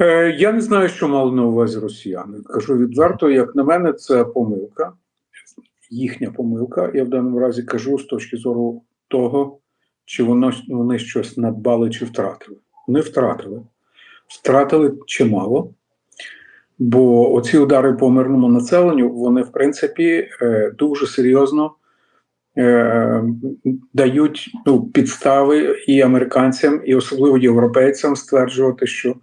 Е, Я не знаю, що мали на увазі росіяни. Кажу відверто, як на мене, це помилка, їхня помилка. Я в даному разі кажу з точки зору того, чи воно, вони щось надбали чи втратили. Не втратили. Втратили чимало. Бо оці удари по мирному населенню, вони, в принципі, е, дуже серйозно е, дають ну, підстави і американцям, і особливо європейцям стверджувати, що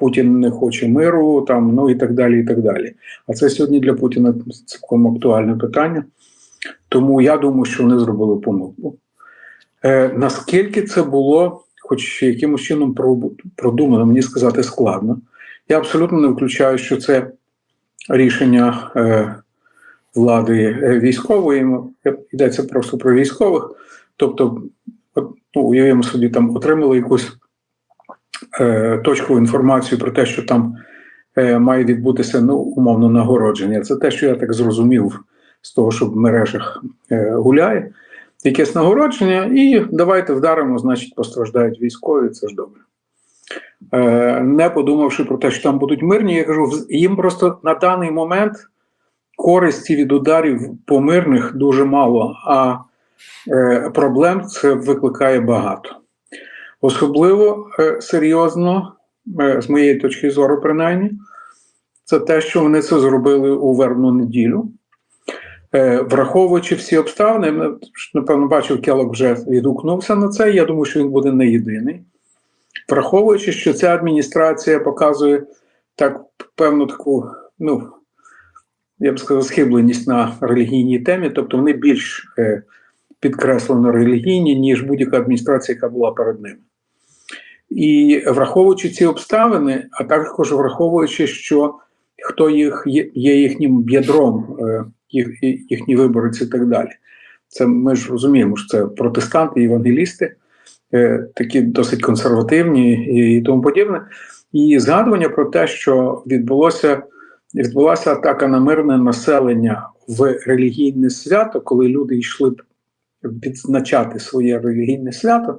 Путін не хоче миру, там ну і так далі. і так далі. А це сьогодні для Путіна цілком актуальне питання. Тому я думаю, що вони зробили помилку. Е, Наскільки це було, хоч якимось чином продумано, мені сказати складно. Я абсолютно не включаю, що це рішення е, влади е, військової. Йдеться просто про військових. Тобто, ну, уявимо собі, там отримали якусь точкову інформацію про те, що там е, має відбутися ну, умовно нагородження. Це те, що я так зрозумів з того, що в мережах е, гуляє. Якесь нагородження, і давайте вдаримо, значить, постраждають військові, це ж добре. Е, не подумавши про те, що там будуть мирні, я кажу, їм просто на даний момент користі від ударів по мирних дуже мало, а е, проблем це викликає багато. Особливо е, серйозно, з моєї точки зору, принаймні, це те, що вони це зробили у вербну неділю. Враховуючи всі обставини, напевно, бачив, Келок вже відгукнувся на це. Я думаю, що він буде не єдиний враховуючи, що ця адміністрація показує так певну таку, ну я б сказав, схибленість на релігійній темі, тобто вони більш е, підкреслено релігійні, ніж будь-яка адміністрація, яка була перед ними. І враховуючи ці обставини, а також враховуючи, що хто їх є, їхнім ядром, е, їх, їхні виборець і так далі. Це ми ж розуміємо, що це протестанти, євангелісти. Е, такі досить консервативні і тому подібне. І згадування про те, що відбулося відбулася атака на мирне населення в релігійне свято, коли люди йшли відзначати своє релігійне свято,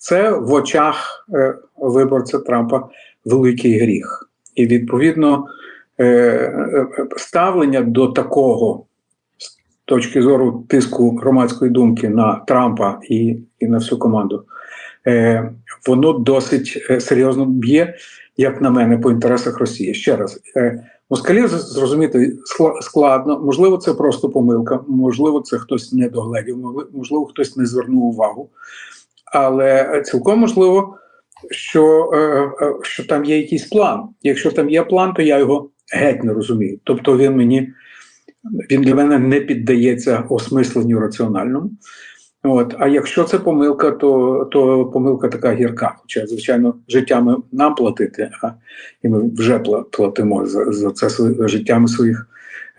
це в очах е, виборця Трампа великий гріх. І відповідно е, ставлення до такого з точки зору тиску громадської думки на Трампа і, і на всю команду, е, воно досить е, серйозно б'є, як на мене, по інтересах Росії. Ще раз, е, москалів зрозуміти складно, можливо, це просто помилка, можливо, це хтось не догледів, можливо, хтось не звернув увагу, але цілком можливо. Що е, е, що там є якийсь план. Якщо там є план, то я його геть не розумію. Тобто він мені він для мене не піддається осмисленню раціональному. От, А якщо це помилка, то то помилка така гірка. Хоча, звичайно, життями нам платити, а і ми вже платимо за за це життями своїх е,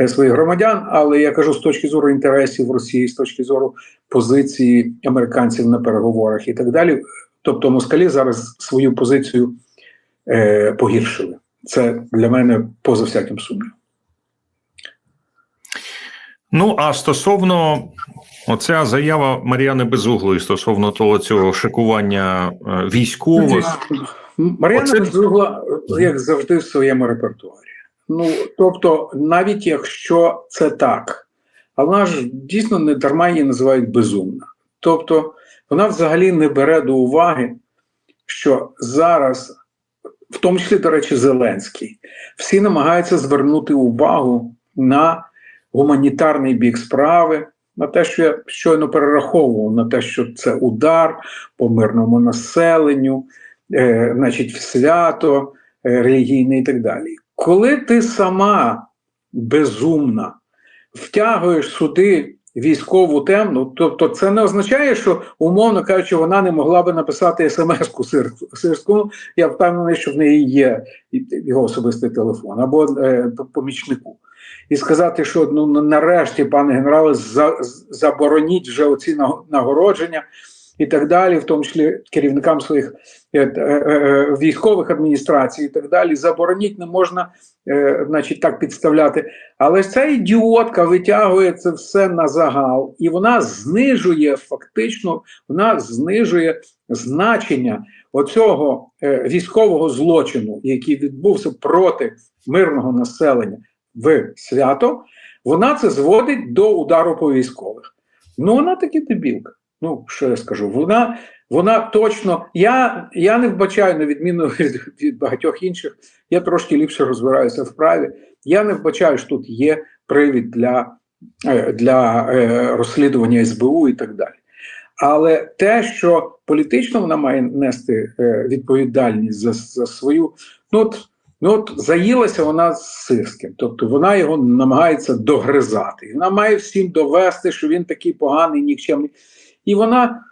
своїх громадян. Але я кажу з точки зору інтересів Росії, з точки зору позиції американців на переговорах і так далі. Тобто москалі зараз свою позицію е, погіршили. Це для мене поза всяким сумнівом. Ну а стосовно оця заява Мар'яни Безуглої стосовно того цього шикування е, військових Мар'яна Оце... Безугла, як завжди, в своєму репертуарі. Ну тобто, навіть якщо це так, вона ж дійсно не дарма її називають безумна. Тобто, вона взагалі не бере до уваги, що зараз, в тому числі, до речі, Зеленський, всі намагаються звернути увагу на гуманітарний бік справи, на те, що я щойно перераховував, на те, що це удар по мирному населенню, е, значить, свято е, релігійне і так далі. Коли ти сама безумна втягуєш сюди військову темну, тобто це не означає, що, умовно кажучи, вона не могла би написати смс-ку Сирському, я впевнений, що в неї є його особистий телефон або е, помічнику. І сказати, що ну нарешті, пане генерале, за, забороніть вже оці нагородження і так далі, в тому числі керівникам своїх е, е, е, військових адміністрацій, і так далі. Забороніть не можна, значить, так підставляти. Але ж ця ідіотка витягує це все на загал, і вона знижує фактично, вона знижує значення оцього військового злочину, який відбувся проти мирного населення в свято. Вона це зводить до удару по військових. Ну, вона таки дебілка. Ну, що я скажу? Вона вона точно. Я я не вбачаю, на відміну від, від багатьох інших, я трошки ліпше розбираюся в праві. Я не вбачаю, що тут є привід для, е, для е, розслідування СБУ і так далі. Але те, що політично вона має нести е, відповідальність за, за свою, ну от, ну от заїлася вона з сирським, тобто вона його намагається догризати. Вона має всім довести, що він такий поганий, нікчемний. І вона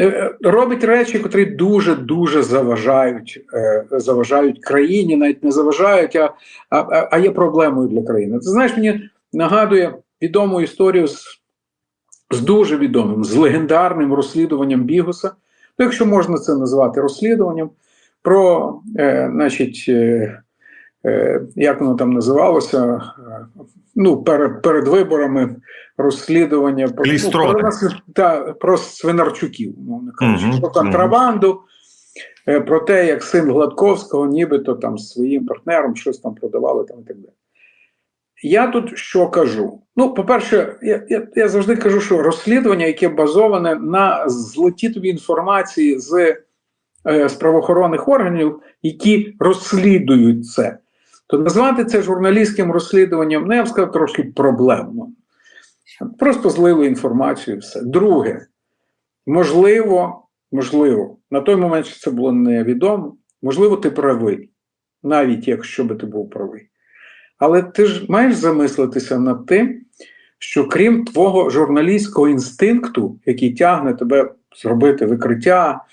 е, робить речі, котрі дуже дуже заважають, е, заважають країні, навіть не заважають, а, а, а є проблемою для країни. Ти знаєш, мені нагадує відому історію з, з дуже відомим, з легендарним розслідуванням Бігуса, ну, якщо можна це назвати розслідуванням, про, е, значить, е, е, як воно там називалося, е, ну, перед, перед виборами розслідування про, ну, та, про свинарчуків, мовно кажучи, Мгм, про контрабанду, е, про те, як син Гладковського, нібито там з своїм партнером щось там продавали там і так далі. Я тут що кажу? Ну, по-перше, я, я, я завжди кажу, що розслідування, яке базоване на злеті тобі інформації з, е, з правоохоронних органів, які розслідують це, то назвати це журналістським розслідуванням, ну, я б сказав, трошки проблемно. Просто злили інформацію і все. Друге, можливо, можливо, на той момент що це було невідомо, можливо, ти правий, навіть якщо би ти був правий. Але ти ж маєш замислитися над тим, що крім твого журналістського інстинкту, який тягне тебе зробити викриття,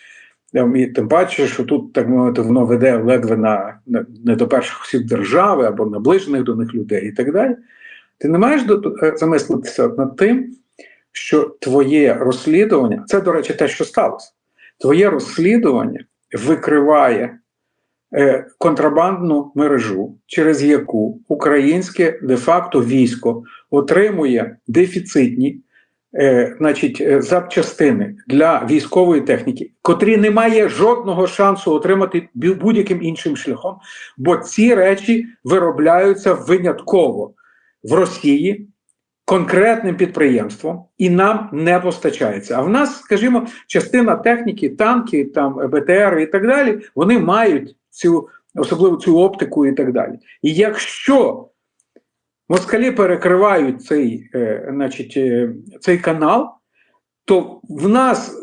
і тим паче, що тут, так мовити, воно веде ледве на, не до перших осіб держави або наближених до них людей і так далі. Ти не маєш е, замислитися над тим, що твоє розслідування, це, до речі, те, що сталося, твоє розслідування викриває е, контрабандну мережу, через яку українське де-факто військо отримує дефіцитні е, значить, е, запчастини для військової техніки, котрі не має жодного шансу отримати будь-яким іншим шляхом, бо ці речі виробляються винятково в Росії конкретним підприємством і нам не постачається. А в нас, скажімо, частина техніки, танки, там БТР і так далі, вони мають цю особливо цю оптику і так далі. І якщо москалі перекривають цей, е, значить, е, цей канал, то в нас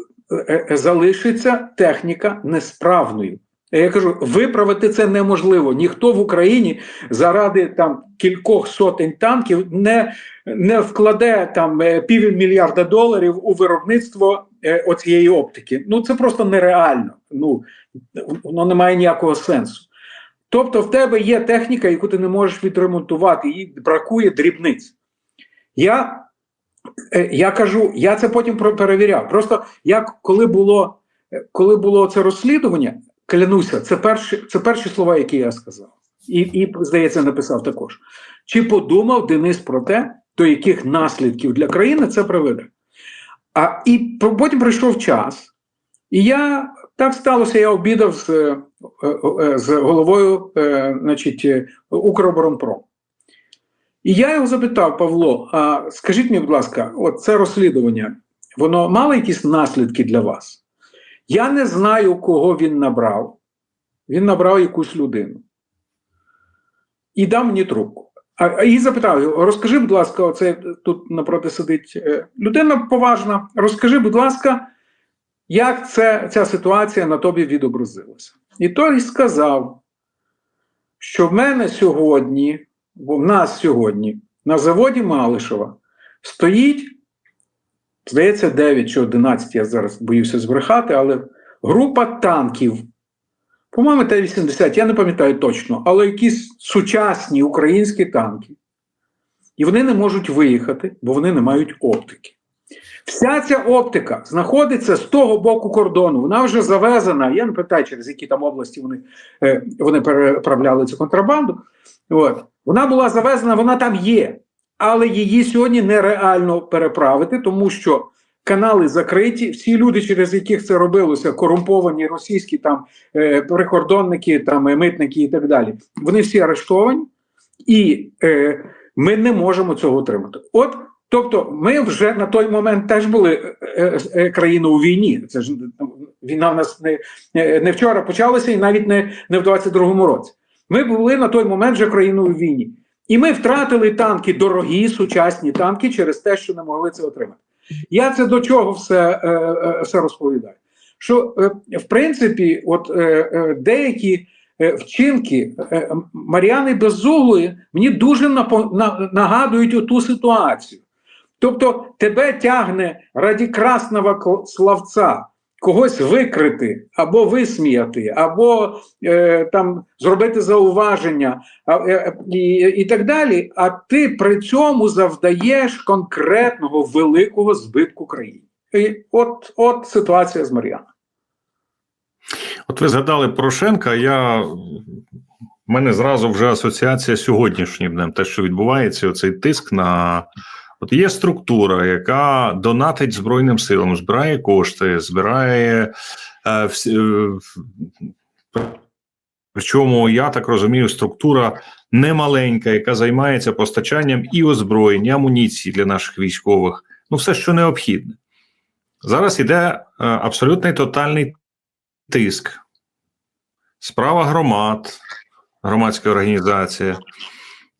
е, залишиться техніка несправною. Я кажу, виправити це неможливо. Ніхто в Україні заради там кількох сотень танків не, не вкладе там півмільярда доларів у виробництво оцієї оптики. Ну це просто нереально. Ну воно не має ніякого сенсу. Тобто, в тебе є техніка, яку ти не можеш відремонтувати, їй бракує дрібниць. Я, е, я кажу, я це потім перевіряв. Просто як коли було, е, коли було це розслідування, клянуся, це перші, це перші слова, які я сказав. І, і, здається, написав також. Чи подумав Денис про те, до яких наслідків для країни це приведе? А і потім прийшов час, і я так сталося, я обідав з, е, е, з головою е, значить, Укроборонпром. І я його запитав, Павло, а скажіть мені, будь ласка, от це розслідування, воно мало якісь наслідки для вас? Я не знаю, кого він набрав. Він набрав якусь людину. І дав мені трубку. А, і запитав його: розкажи, будь ласка, оце тут напроти сидить людина поважна. Розкажи, будь ласка, як це, ця ситуація на тобі відобразилася. І той сказав, що в мене сьогодні, бо в нас сьогодні на заводі Малишева стоїть, здається, 9 чи 11, я зараз боюся збрехати, але група танків. По-моєму, Т-80, я не пам'ятаю точно, але якісь сучасні українські танки. І вони не можуть виїхати, бо вони не мають оптики. Вся ця оптика знаходиться з того боку кордону. Вона вже завезена. Я не питаю, через які там області вони, е, вони переправляли цю контрабанду. От. Вона була завезена, вона там є. Але її сьогодні нереально переправити, тому що канали закриті. Всі люди, через яких це робилося, корумповані російські там е, прикордонники, там е, митники і так далі. Вони всі арештовані, і е, ми не можемо цього отримати. От Тобто, ми вже на той момент теж були е, е, країною у війні. Це ж ну, війна в нас не, е, не вчора почалася, і навіть не, не в 22-му році. Ми були на той момент вже країною у війні. І ми втратили танки, дорогі, сучасні танки через те, що не могли це отримати. Я це до чого все е, е, все розповідаю. Що, е, в принципі, от е, е, деякі е, вчинки е, Мар'яни Безуглої мені дуже на, нагадують оту ситуацію. Тобто тебе тягне раді красного словця когось викрити, або висміяти, або е, там зробити зауваження а, е, і, і так далі. А ти при цьому завдаєш конкретного великого збитку країні. І от, от ситуація з Мар'яном. От ви згадали Порошенка. Я в мене зразу вже асоціація з сьогоднішнім днем, те, що відбувається, оцей тиск на от є структура, яка донатить Збройним силам, збирає кошти, збирає е, всі, е, Причому я так розумію, структура немаленька, яка займається постачанням і озброєнь, і амуніції для наших військових, ну все, що необхідне. Зараз іде е, абсолютний тотальний тиск, справа громад, громадська організація,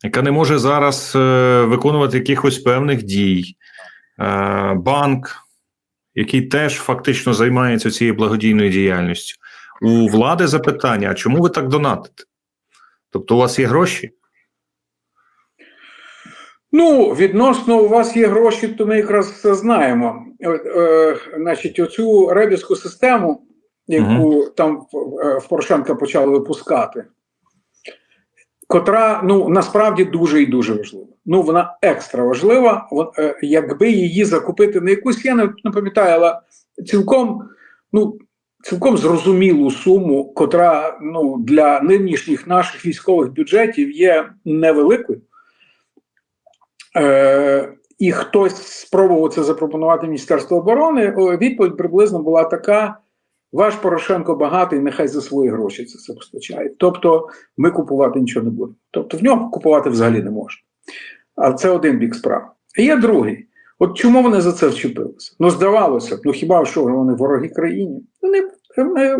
яка не може зараз е, виконувати якихось певних дій, е, банк, який теж фактично займається цією благодійною діяльністю. У влади запитання: а чому ви так донатите? Тобто, у вас є гроші? Ну, відносно у вас є гроші, то ми якраз це знаємо. Е, е, значить, оцю ребівську систему, яку там е, в Порошенка почали випускати, котра ну насправді дуже і дуже важлива. Ну, вона екстра важлива. Е, Якби її закупити на якусь, я не, пам'ятаю, але цілком, ну, цілком зрозумілу суму, котра ну, для нинішніх наших військових бюджетів є невеликою. Е, і хтось спробував це запропонувати Міністерство оборони. Відповідь приблизно була така: ваш Порошенко багатий, нехай за свої гроші це все постачає. Тобто ми купувати нічого не будемо. Тобто в нього купувати взагалі не можна. А це один бік справи. А є другий. От чому вони за це вчепилися? Ну, здавалося б, ну хіба що вони вороги країні? Вони, вони,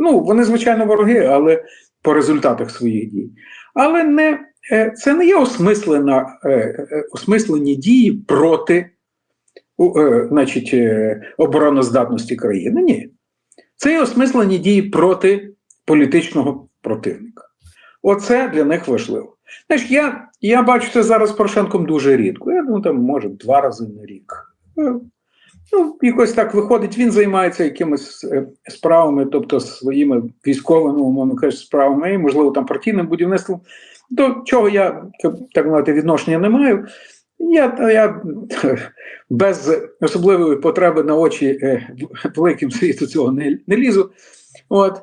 ну, вони звичайно, вороги, але по результатах своїх дій. Але не Е, це не є осмислена, е, е, осмислені дії проти значить, обороноздатності країни. Ні. Це є осмислені дії проти політичного противника. Оце для них важливо. Знаєш, я, я бачу це зараз з Порошенком дуже рідко. Я думаю, там може два рази на рік. Е, Ну, якось так виходить, він займається якимись е, справами, тобто своїми військовими, умовно кажучи, справами, і, можливо, там партійним будівництвом до чого я так мовити відношення не маю. Я, я без особливої потреби на очі е, великим світу цього не, не лізу. От.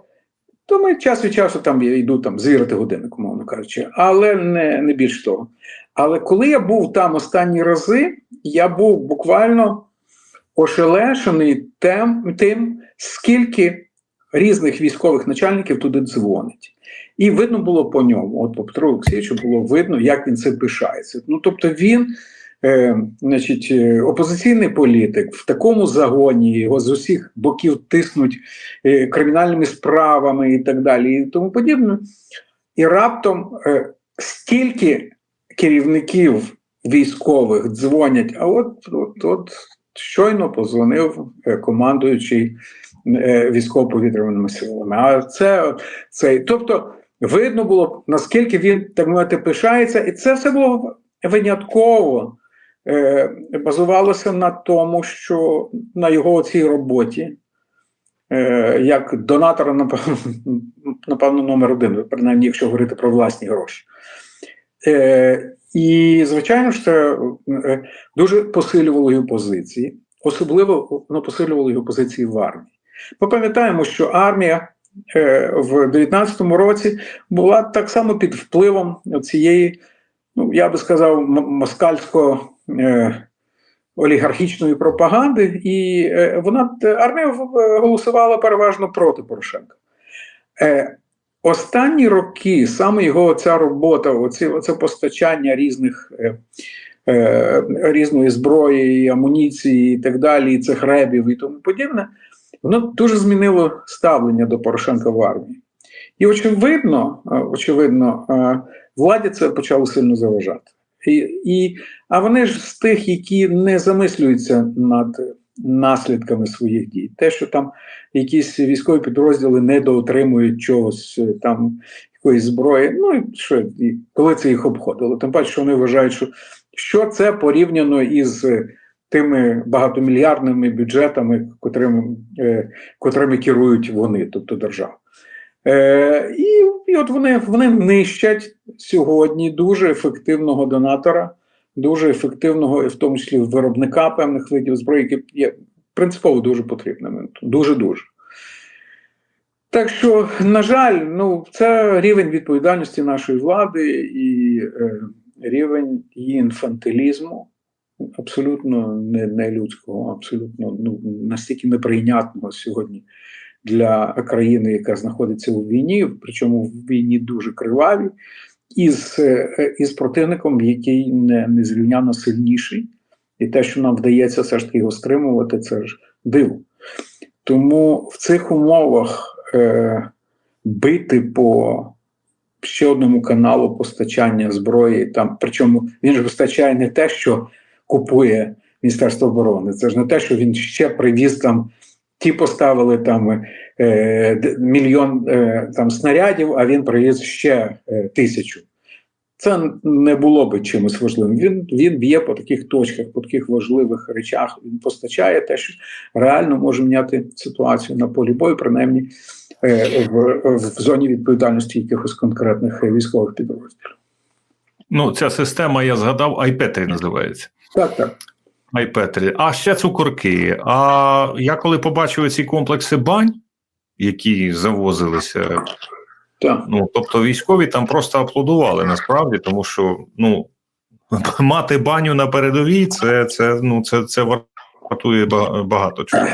То ми час від часу там я йду там звірити годинник, умовно кажучи, але не, не більш того. Але коли я був там останні рази, я був буквально ошелешений тем, тим, скільки різних військових начальників туди дзвонить. І видно було по ньому, от по Петру Олексійовичу було видно, як він це пишається. Ну тобто він, е, значить, е, опозиційний політик в такому загоні, його з усіх боків тиснуть е, кримінальними справами і так далі, і тому подібне. І раптом е, стільки керівників військових дзвонять, а от, от, от щойно позвонив е, командуючий е, військово-повітряними силами. А це, це тобто видно було, наскільки він так мовити пишається, і це все було винятково е, базувалося на тому, що на його цій роботі, е, як донатора, напевно, напевно, номер один, принаймні, якщо говорити про власні гроші. Е, і, звичайно ж, е, дуже посилювало його позиції. особливо воно посилювало його позиції в армії. Ми пам'ятаємо, що армія в 19-му році була так само під впливом цієї, ну я би сказав, москальсько е, олігархічної пропаганди, і е, вона армія е, голосувала переважно проти Порошенка. Е, Останні роки саме його ця робота, оці, оце постачання різних е, е, різної зброї, амуніції і так далі, і цих ребів і тому подібне, воно дуже змінило ставлення до Порошенка в армії. І очевидно, е, очевидно, е, владі це почало сильно заважати. І, і, а вони ж з тих, які не замислюються над наслідками своїх дій. Те, що там якісь військові підрозділи недоотримують чогось е, там якоїсь зброї. Ну і що і коли це їх обходило? Тим паче, що вони вважають, що, що це порівняно із тими багатомільярдними бюджетами, котрими, е, котрими керують вони, тобто держава. Е, і, і от вони, вони нищать сьогодні дуже ефективного донатора, дуже ефективного, в тому числі виробника певних видів зброї, які є принципово дуже потрібними. Дуже дуже. Так що, на жаль, ну це рівень відповідальності нашої влади і е, рівень її інфантилізму, абсолютно не, не людського, абсолютно ну, настільки неприйнятного сьогодні для країни, яка знаходиться у війні, причому в війні дуже кривавій, із, е, із противником, який не, незрівняно сильніший, і те, що нам вдається все ж таки його стримувати, це ж диво. Тому в цих умовах е, бити по ще одному каналу постачання зброї, там, причому він ж постачає не те, що купує Міністерство оборони, це ж не те, що він ще привіз там. Ті поставили там е, мільйон е, там снарядів, а він привіз ще е, тисячу. Це не було би чимось важливим. Він, він б'є по таких точках, по таких важливих речах. Він постачає те, що реально може міняти ситуацію на полі бою, принаймні е, в, в зоні відповідальності якихось конкретних військових підрозділів. Ну, ця система, я згадав, iPetri називається. Так, так. iPetri. А ще цукорки. А я коли побачив ці комплекси бань, які завозилися, так. ну тобто військові там просто аплодували насправді, тому що ну мати баню на передовій, це, це, ну, це, це вартує багато чого.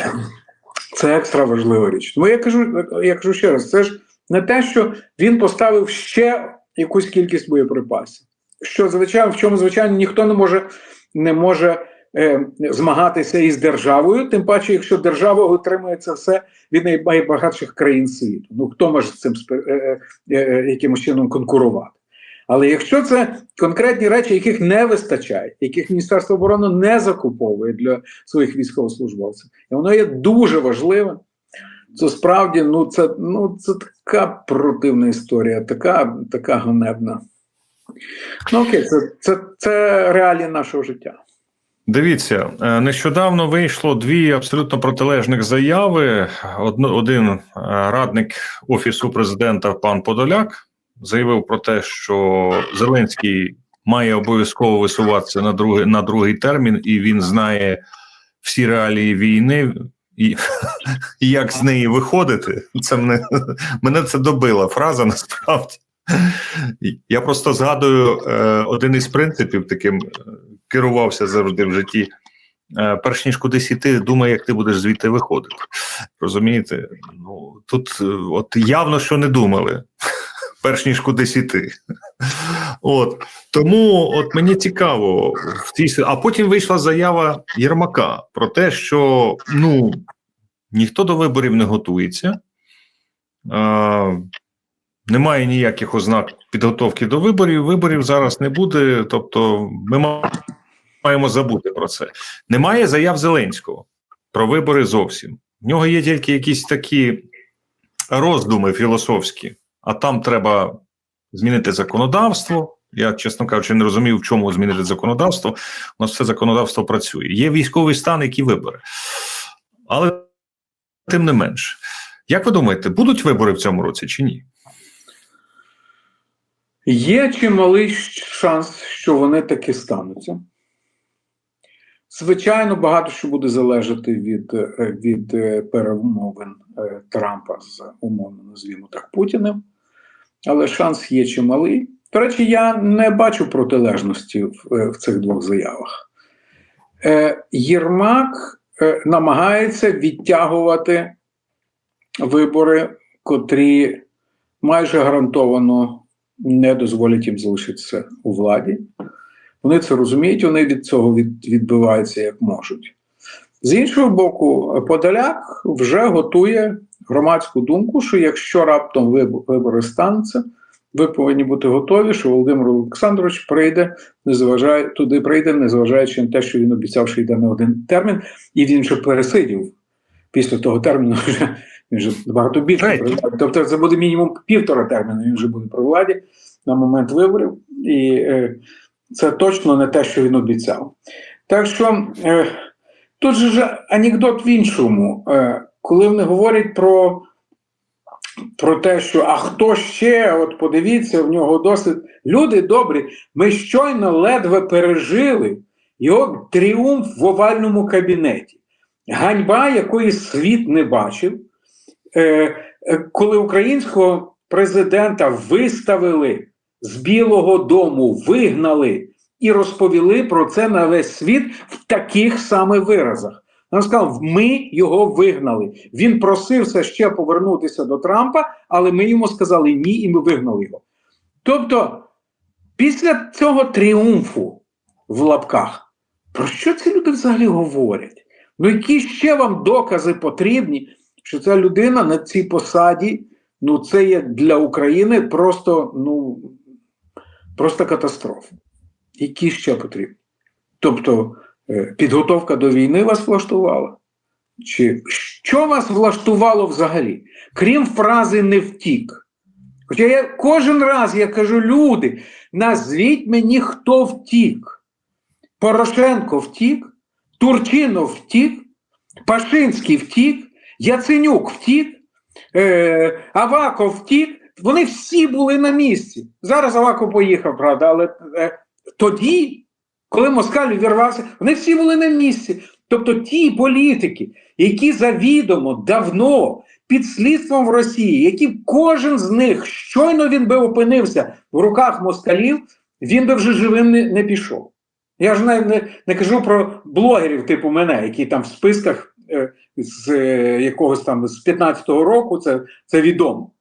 Це екстра важлива річ. Тому я кажу, я кажу ще раз: це ж не те, що він поставив ще якусь кількість боєприпасів. Що звичайно, в чому звичайно ніхто не може не може е, змагатися із державою, тим паче, якщо держава отримує це все від найбагатших країн світу. Ну хто може з цим е, е, е, якимось чином конкурувати? Але якщо це конкретні речі, яких не вистачає, яких Міністерство оборони не закуповує для своїх військовослужбовців, і воно є дуже важливим. Це справді ну це ну це така противна історія, така, така ганебна. Ну окей, це, це, це реалії нашого життя. Дивіться, е, нещодавно вийшло дві абсолютно протилежних заяви. Один е, радник офісу президента пан Подоляк заявив про те, що Зеленський має обов'язково висуватися на другий на другий термін, і він знає всі реалії війни. І, і як з неї виходити, це мене, мене це добила фраза насправді. Я просто згадую е, один із принципів, таким е, керувався завжди в житті. Е, перш ніж кудись іти, думай, як ти будеш звідти виходити. Розумієте? Ну тут от явно що не думали, перш ніж кудись іти. От тому от мені цікаво в цій а потім вийшла заява Єрмака про те, що ну ніхто до виборів не готується. Немає ніяких ознак підготовки до виборів. Виборів зараз не буде. Тобто, ми маємо забути про це. Немає заяв Зеленського про вибори зовсім. В нього є тільки якісь такі роздуми філософські, а там треба змінити законодавство. Я, чесно кажучи, не розумів, в чому змінити законодавство. У нас все законодавство працює. Є військовий стан, які вибори. Але тим не менш, як ви думаєте, будуть вибори в цьому році чи ні? Є чималий шанс, що вони таки стануться. Звичайно, багато що буде залежати від, е, від е, перемовин е, Трампа з умовно назвімо так Путіним, але шанс є чималий. До речі, я не бачу протилежності в, в цих двох заявах. Е, Єрмак намагається відтягувати вибори, котрі майже гарантовано не дозволять їм залишитися у владі. Вони це розуміють, вони від цього від, відбиваються як можуть. З іншого боку, Подоляк вже готує громадську думку, що якщо раптом вибори стануться, ви повинні бути готові, що Володимир Олександрович прийде, незважає, туди прийде, незважаючи на те, що він обіцяв, що йде на один термін, і він вже пересидів після того терміну. він вже багато більше. Тобто це буде мінімум півтора терміну, він вже буде при владі на момент виборів. І е, це точно не те, що він обіцяв. Так що е, тут же ж анекдот в іншому, е, коли вони говорять про, про те, що а хто ще, от подивіться, в нього досить. Люди добрі, ми щойно ледве пережили його тріумф в овальному кабінеті. Ганьба, якої світ не бачив, коли українського президента виставили з Білого Дому, вигнали і розповіли про це на весь світ в таких саме виразах. Він сказав: ми його вигнали. Він просився ще повернутися до Трампа, але ми йому сказали ні, і ми вигнали його. Тобто, після цього тріумфу в лапках, про що ці люди взагалі говорять? Ну, які ще вам докази потрібні, що ця людина на цій посаді, ну, це є для України просто, ну, просто катастрофа. Які ще потрібні? Тобто, е, підготовка до війни вас влаштувала? Чи що вас влаштувало взагалі? Крім фрази не втік. Хоча я кожен раз я кажу, люди, назвіть мені, хто втік. Порошенко втік, Турчинов втік, Пашинський втік, Яценюк втік, е, Аваков втік. Вони всі були на місці. Зараз Аваков поїхав, правда, але е, тоді, коли Москаль увірвався, вони всі були на місці. Тобто ті політики, які завідомо давно під слідством в Росії, які кожен з них щойно він би опинився в руках москалів, він би вже живим не, не пішов. Я ж не, не, не кажу про блогерів типу мене, які там в списках е, з е, якогось там з 15-го року, це, це відомо.